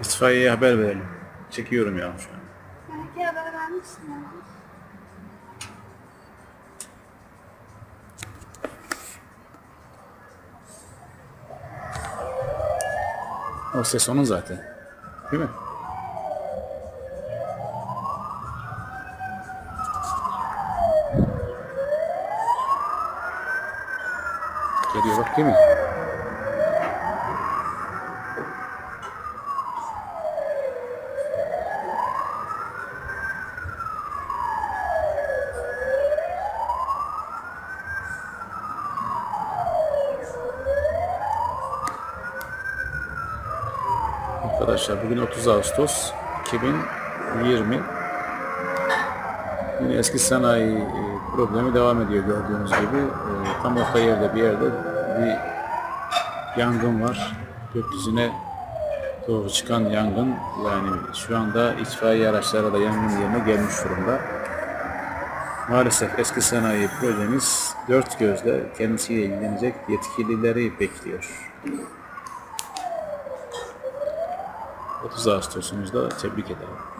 İtfaiyeye haber verelim. Çekiyorum ya şu an. Belki haber vermişsin. O ses onun zaten. Değil mi? Geliyor bak değil mi? Arkadaşlar bugün 30 Ağustos 2020. Yine eski sanayi e, problemi devam ediyor gördüğünüz gibi. E, Tam orta yerde bir yerde bir yangın var. Gökyüzüne doğru çıkan yangın yani şu anda itfaiye araçları da yangın yerine gelmiş durumda. Maalesef eski sanayi projemiz dört gözle kendisiyle ilgilenecek yetkilileri bekliyor. 30 Ağustos'umuzda tebrik ederim.